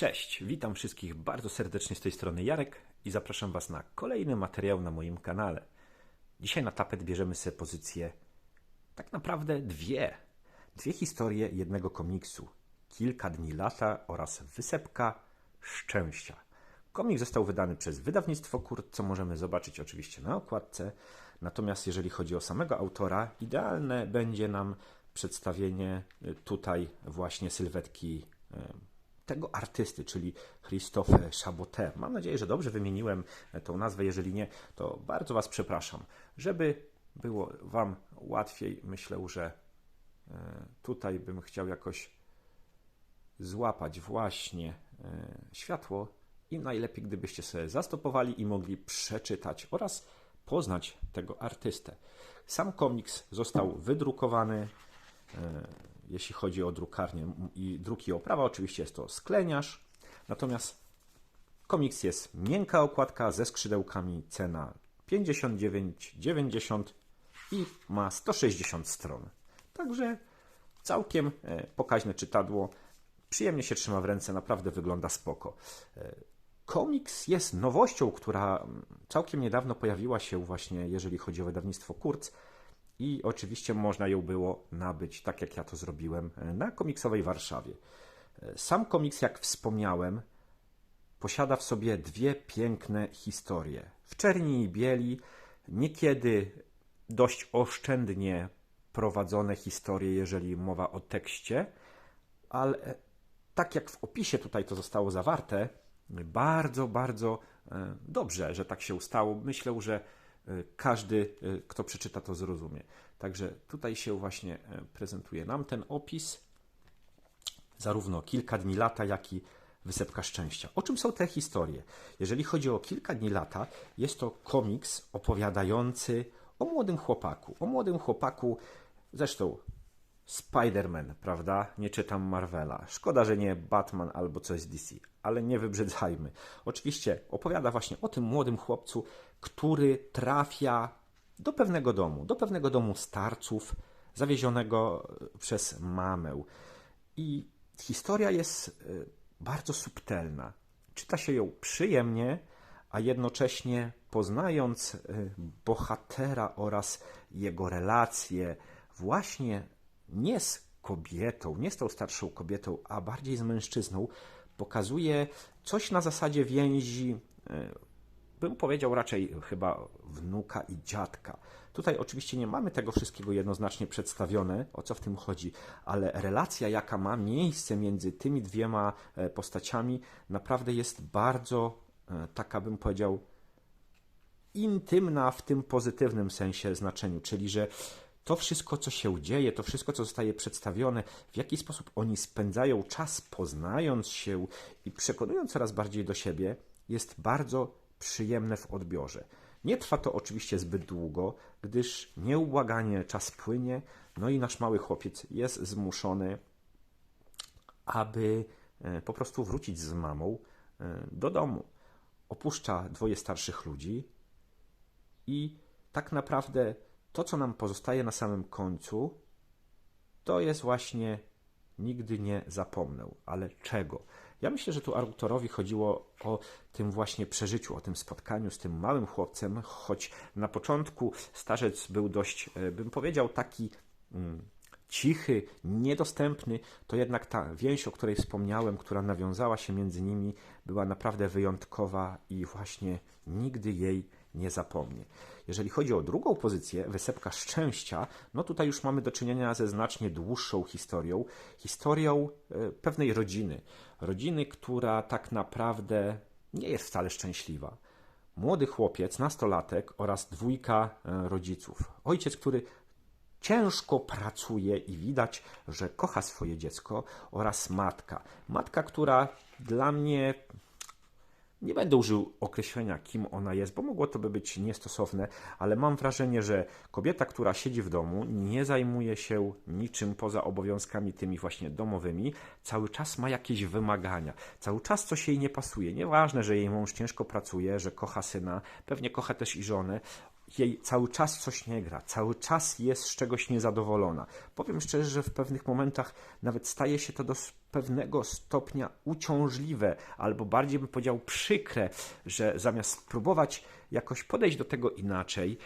Cześć, witam wszystkich bardzo serdecznie z tej strony Jarek i zapraszam Was na kolejny materiał na moim kanale. Dzisiaj na tapet bierzemy sobie pozycję tak naprawdę dwie. Dwie historie jednego komiksu. Kilka dni lata oraz Wysepka Szczęścia. Komik został wydany przez wydawnictwo Kurt, co możemy zobaczyć oczywiście na okładce. Natomiast jeżeli chodzi o samego autora, idealne będzie nam przedstawienie y, tutaj właśnie sylwetki y, tego artysty, czyli Christophe Chabotet. Mam nadzieję, że dobrze wymieniłem e, tą nazwę. Jeżeli nie, to bardzo Was przepraszam. Żeby było Wam łatwiej, myślę, że e, tutaj bym chciał jakoś złapać właśnie e, światło i najlepiej, gdybyście sobie zastopowali i mogli przeczytać oraz poznać tego artystę. Sam komiks został wydrukowany jeśli chodzi o drukarnię i druki oprawa, oczywiście jest to skleniarz. Natomiast komiks jest miękka okładka ze skrzydełkami, cena 59,90 i ma 160 stron. Także całkiem e, pokaźne czytadło. Przyjemnie się trzyma w ręce, naprawdę wygląda spoko. E, komiks jest nowością, która całkiem niedawno pojawiła się właśnie, jeżeli chodzi o wydawnictwo Kurz i oczywiście można ją było nabyć, tak jak ja to zrobiłem, e, na komiksowej Warszawie. E, sam komiks, jak wspomniałem, posiada w sobie dwie piękne historie. W czerni i bieli, niekiedy dość oszczędnie prowadzone historie, jeżeli mowa o tekście, ale tak jak w opisie tutaj to zostało zawarte, bardzo, bardzo e, dobrze, że tak się stało. Myślę, że każdy, e, kto przeczyta, to zrozumie. Także tutaj się właśnie e, prezentuje nam ten opis, zarówno kilka dni lata, jak i Wysepka Szczęścia. O czym są te historie? Jeżeli chodzi o kilka dni lata, jest to komiks opowiadający o młodym chłopaku. O młodym chłopaku, zresztą Spider-Man, prawda? Nie czytam Marvela. Szkoda, że nie Batman albo coś z DC, ale nie wybrzydzajmy. Oczywiście opowiada właśnie o tym młodym chłopcu, który trafia do pewnego domu, do pewnego domu starców, zawiezionego e, przez mamę. I historia jest e, bardzo subtelna. Czyta się ją przyjemnie, a jednocześnie poznając e, bohatera oraz jego relacje, właśnie nie z kobietą, nie z tą starszą kobietą, a bardziej z mężczyzną, pokazuje coś na zasadzie więzi, e, bym powiedział raczej chyba wnuka i dziadka. Tutaj oczywiście nie mamy tego wszystkiego jednoznacznie przedstawione, o co w tym chodzi, ale relacja, jaka ma miejsce między tymi dwiema e, postaciami, naprawdę jest bardzo e, taka, bym powiedział, intymna w tym pozytywnym sensie znaczeniu, czyli że to wszystko, co się dzieje, to wszystko, co zostaje przedstawione, w jaki sposób oni spędzają czas poznając się i przekonując coraz bardziej do siebie, jest bardzo przyjemne w odbiorze. Nie trwa to oczywiście zbyt długo, gdyż nieubłaganie czas płynie, no i nasz mały chłopiec jest zmuszony, aby e, po prostu wrócić z mamą e, do domu. Opuszcza dwoje starszych ludzi i tak naprawdę to, co nam pozostaje na samym końcu, to jest właśnie nigdy nie zapomnę. Ale czego? Ja myślę, że tu autorowi chodziło o tym właśnie przeżyciu, o tym spotkaniu z tym małym chłopcem, choć na początku starzec był dość, e, bym powiedział, taki mm, cichy, niedostępny, to jednak ta więź, o której wspomniałem, która nawiązała się między nimi, była naprawdę wyjątkowa i właśnie nigdy jej nie zapomnie. Jeżeli chodzi o drugą pozycję, wysepka szczęścia, no tutaj już mamy do czynienia ze znacznie dłuższą historią, historią e, pewnej rodziny. Rodziny, która tak naprawdę nie jest wcale szczęśliwa. Młody chłopiec, nastolatek oraz dwójka e, rodziców. Ojciec, który ciężko pracuje i widać, że kocha swoje dziecko, oraz matka. Matka, która dla mnie nie będę użył określenia, kim ona jest, bo mogło to by być niestosowne, ale mam wrażenie, że kobieta, która siedzi w domu, nie zajmuje się niczym poza obowiązkami tymi właśnie domowymi, cały czas ma jakieś wymagania, cały czas coś jej nie pasuje. Nieważne, że jej mąż ciężko pracuje, że kocha syna, pewnie kocha też i żonę. Jej cały czas coś nie gra, cały czas jest z czegoś niezadowolona. Powiem szczerze, że w pewnych momentach nawet staje się to do pewnego stopnia uciążliwe, albo bardziej bym powiedział przykre, że zamiast spróbować jakoś podejść do tego inaczej,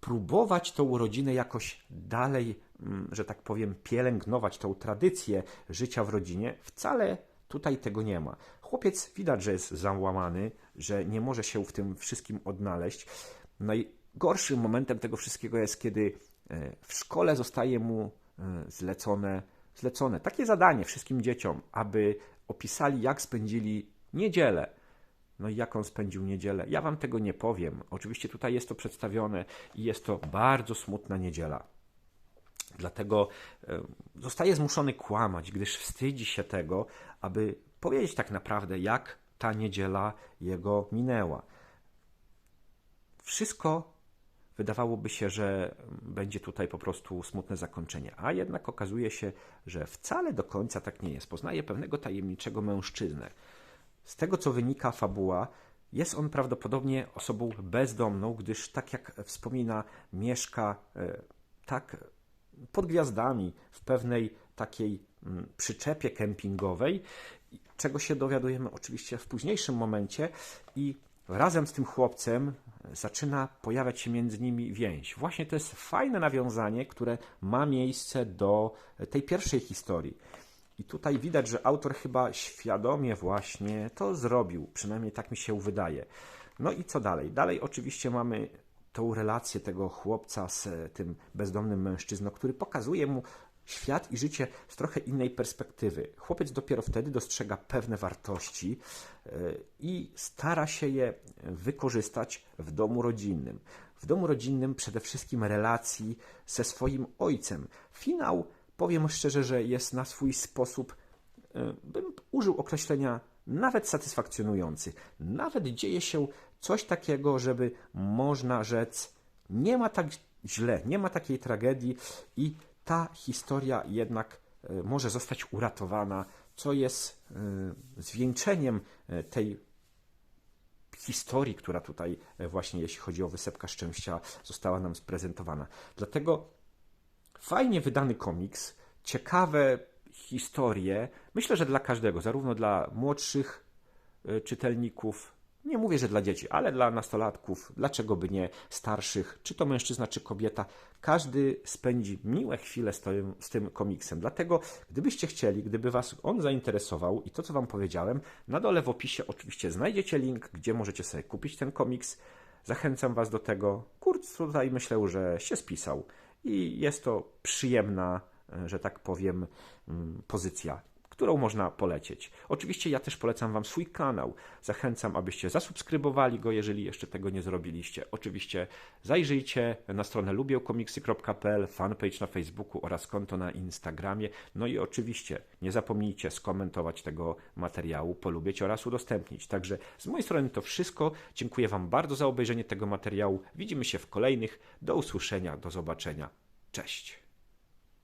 próbować tą rodzinę jakoś dalej, mm, że tak powiem, pielęgnować tą tradycję życia w rodzinie, wcale tutaj tego nie ma. Chłopiec widać, że jest załamany, że nie może się w tym wszystkim odnaleźć. Najgorszym momentem tego wszystkiego jest, kiedy e, w szkole zostaje mu e, zlecone, zlecone takie zadanie wszystkim dzieciom, aby opisali, jak spędzili niedzielę. No i jak on spędził niedzielę? Ja wam tego nie powiem. Oczywiście tutaj jest to przedstawione i jest to bardzo smutna niedziela. Dlatego e, zostaje zmuszony kłamać, gdyż wstydzi się tego, aby powiedzieć tak naprawdę, jak ta niedziela jego minęła. Wszystko wydawałoby się, że będzie tutaj po prostu smutne zakończenie, a jednak okazuje się, że wcale do końca tak nie jest. Poznaje pewnego tajemniczego mężczyznę. Z tego, co wynika fabuła, jest on prawdopodobnie osobą bezdomną, gdyż, tak jak wspomina, mieszka e, tak pod gwiazdami w pewnej takiej mm, przyczepie kempingowej, czego się dowiadujemy oczywiście w późniejszym momencie i razem z tym chłopcem zaczyna pojawiać się między nimi więź. Właśnie to jest fajne nawiązanie, które ma miejsce do tej pierwszej historii. I tutaj widać, że autor chyba świadomie właśnie to zrobił, przynajmniej tak mi się wydaje. No i co dalej? Dalej oczywiście mamy tą relację tego chłopca z tym bezdomnym mężczyzną, który pokazuje mu świat i życie z trochę innej perspektywy. Chłopiec dopiero wtedy dostrzega pewne wartości e, i stara się je wykorzystać w domu rodzinnym. W domu rodzinnym przede wszystkim relacji ze swoim ojcem. Finał, powiem szczerze, że jest na swój sposób, e, bym użył określenia nawet satysfakcjonujący. Nawet dzieje się coś takiego, żeby można rzec, nie ma tak źle, nie ma takiej tragedii i ta historia jednak e, może zostać uratowana, co jest e, zwieńczeniem e, tej historii, która tutaj właśnie, jeśli chodzi o Wysepka Szczęścia, została nam sprezentowana. Dlatego fajnie wydany komiks, ciekawe historie, myślę, że dla każdego, zarówno dla młodszych czytelników, nie mówię, że dla dzieci, ale dla nastolatków, dlaczego by nie starszych, czy to mężczyzna, czy kobieta, każdy spędzi miłe chwile z tym, z tym komiksem. Dlatego, gdybyście chcieli, gdyby Was on zainteresował i to, co Wam powiedziałem, na dole w opisie oczywiście znajdziecie link, gdzie możecie sobie kupić ten komiks. Zachęcam Was do tego. Kurz tutaj myślę, że się spisał i jest to przyjemna, że tak powiem, mm, pozycja którą można polecieć. Oczywiście ja też polecam Wam swój kanał. Zachęcam, abyście zasubskrybowali go, jeżeli jeszcze tego nie zrobiliście. Oczywiście zajrzyjcie na stronę lubiełkomiksy.pl, fanpage na Facebooku oraz konto na Instagramie. No i oczywiście nie zapomnijcie skomentować tego materiału, polubić oraz udostępnić. Także z mojej strony to wszystko. Dziękuję Wam bardzo za obejrzenie tego materiału. Widzimy się w kolejnych. Do usłyszenia, do zobaczenia. Cześć.